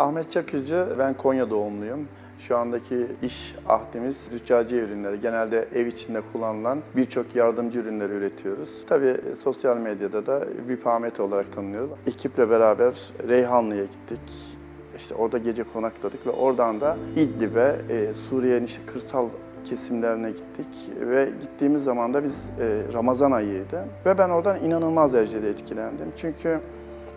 Ahmet Çakıcı, ben Konya doğumluyum. Şu andaki iş ahdimiz züccaciye ürünleri. Genelde ev içinde kullanılan birçok yardımcı ürünleri üretiyoruz. Tabii sosyal medyada da VIP Ahmet olarak tanınıyoruz. Ekiple beraber Reyhanlı'ya gittik. İşte orada gece konakladık ve oradan da İdlib'e, e, Suriye'nin işte kırsal kesimlerine gittik ve gittiğimiz zaman da biz e, Ramazan ayıydı ve ben oradan inanılmaz derecede etkilendim. Çünkü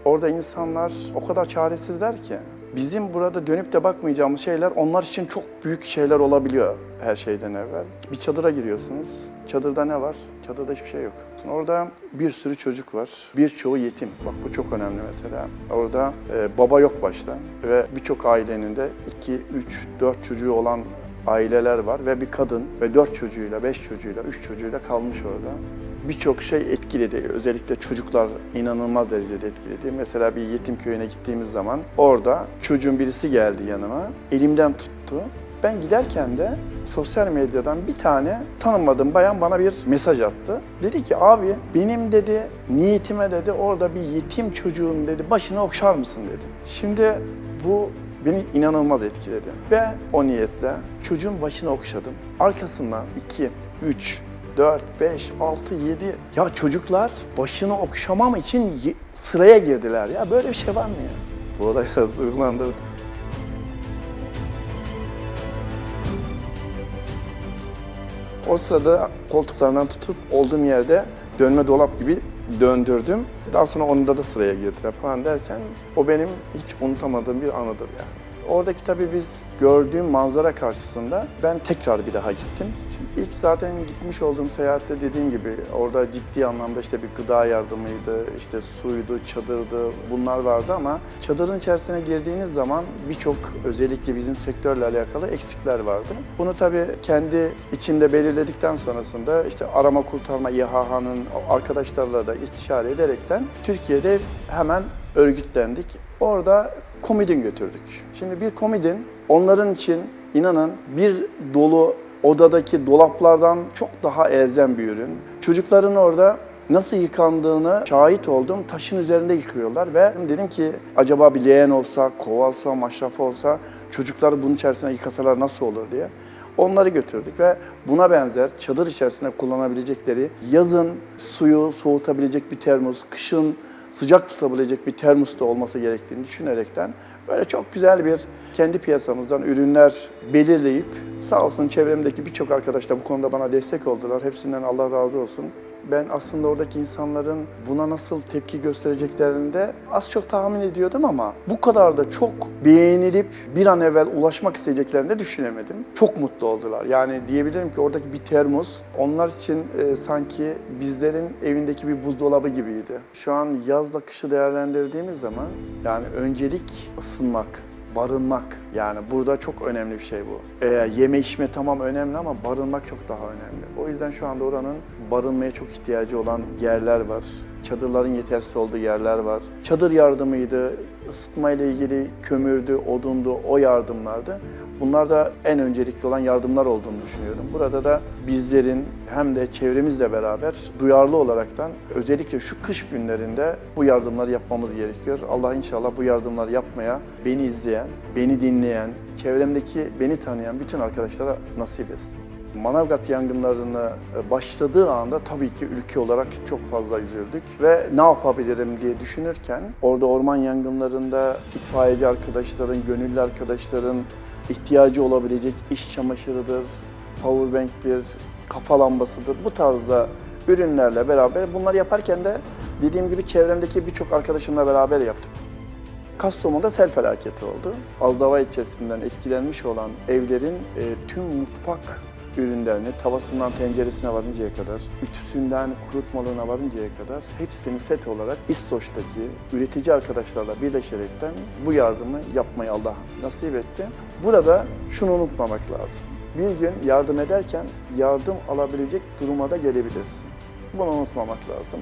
orada insanlar o kadar çaresizler ki bizim burada dönüp de bakmayacağımız şeyler onlar için çok büyük şeyler olabiliyor her şeyden evvel. Bir çadıra giriyorsunuz. Çadırda ne var? Çadırda hiçbir şey yok. Orada bir sürü çocuk var. Birçoğu yetim. Bak bu çok önemli mesela. Orada e, baba yok başta ve birçok ailenin de 2, 3, 4 çocuğu olan aileler var ve bir kadın ve dört çocuğuyla, beş çocuğuyla, üç çocuğuyla kalmış orada. Birçok şey etkiledi. Özellikle çocuklar inanılmaz derecede etkiledi. Mesela bir yetim köyüne gittiğimiz zaman orada çocuğun birisi geldi yanıma. Elimden tuttu. Ben giderken de sosyal medyadan bir tane tanımadığım bayan bana bir mesaj attı. Dedi ki abi benim dedi niyetime dedi orada bir yetim çocuğun dedi başını okşar mısın dedi. Şimdi bu beni inanılmaz etkiledi. Ve o niyetle çocuğun başını okşadım. Arkasından 2, 3, 4, 5, 6, 7. Ya çocuklar başını okşamam için sıraya girdiler ya. Böyle bir şey var mı ya? Bu olay biraz duygulandırdı. O sırada koltuklarından tutup olduğum yerde dönme dolap gibi döndürdüm. Daha sonra onda da sıraya girdiler falan derken o benim hiç unutamadığım bir anıdır yani. Oradaki tabii biz gördüğüm manzara karşısında ben tekrar bir daha gittim. Şimdi ilk zaten gitmiş olduğum seyahatte dediğim gibi orada ciddi anlamda işte bir gıda yardımıydı, işte suydu, çadırdı bunlar vardı ama çadırın içerisine girdiğiniz zaman birçok özellikle bizim sektörle alakalı eksikler vardı. Bunu tabii kendi içimde belirledikten sonrasında işte arama kurtarma İHH'nın arkadaşlarla da istişare ederekten Türkiye'de hemen örgütlendik. Orada komodin götürdük. Şimdi bir komodin onların için inanın bir dolu odadaki dolaplardan çok daha elzem bir ürün. Çocukların orada nasıl yıkandığını şahit oldum. Taşın üzerinde yıkıyorlar ve dedim ki acaba bir leğen olsa, kova olsa, maşraf olsa çocukları bunun içerisine yıkasalar nasıl olur diye. Onları götürdük ve buna benzer çadır içerisinde kullanabilecekleri yazın suyu soğutabilecek bir termos, kışın sıcak tutabilecek bir termos da olması gerektiğini düşünerekten böyle çok güzel bir kendi piyasamızdan ürünler belirleyip sağ olsun çevremdeki birçok arkadaş da bu konuda bana destek oldular. Hepsinden Allah razı olsun. Ben aslında oradaki insanların buna nasıl tepki göstereceklerini de az çok tahmin ediyordum ama bu kadar da çok beğenilip bir an evvel ulaşmak isteyeceklerini de düşünemedim. Çok mutlu oldular. Yani diyebilirim ki oradaki bir termos onlar için e, sanki bizlerin evindeki bir buzdolabı gibiydi. Şu an yazla kışı değerlendirdiğimiz zaman yani öncelik ısınmak, barınmak. Yani burada çok önemli bir şey bu. Ee, yeme içme tamam önemli ama barınmak çok daha önemli. O yüzden şu anda oranın barınmaya çok ihtiyacı olan yerler var. Çadırların yetersiz olduğu yerler var. Çadır yardımıydı, ısıtma ile ilgili kömürdü, odundu, o yardımlardı. Bunlar da en öncelikli olan yardımlar olduğunu düşünüyorum. Burada da bizlerin hem de çevremizle beraber duyarlı olaraktan özellikle şu kış günlerinde bu yardımları yapmamız gerekiyor. Allah inşallah bu yardımları yapmaya beni izleyen, beni dinleyen, çevremdeki beni tanıyan bütün arkadaşlara nasip etsin. Manavgat yangınlarına başladığı anda tabii ki ülke olarak çok fazla üzüldük ve ne yapabilirim diye düşünürken orada orman yangınlarında itfaiyeci arkadaşların, gönüllü arkadaşların ihtiyacı olabilecek iş çamaşırıdır, powerbank'tir, kafa lambasıdır bu tarzda ürünlerle beraber bunları yaparken de dediğim gibi çevremdeki birçok arkadaşımla beraber yaptık. Kastamonu'da sel felaketi oldu. Aldava ilçesinden etkilenmiş olan evlerin e, tüm mutfak ürünlerini tavasından tenceresine varıncaya kadar, ütüsünden kurutmalığına varıncaya kadar hepsini set olarak İstoç'taki üretici arkadaşlarla birleşerekten bu yardımı yapmayı Allah nasip etti. Burada şunu unutmamak lazım. Bir gün yardım ederken yardım alabilecek duruma da gelebilirsin. Bunu unutmamak lazım.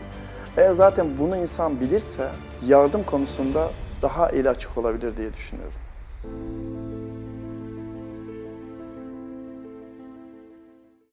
Eğer zaten bunu insan bilirse yardım konusunda daha eli açık olabilir diye düşünüyorum.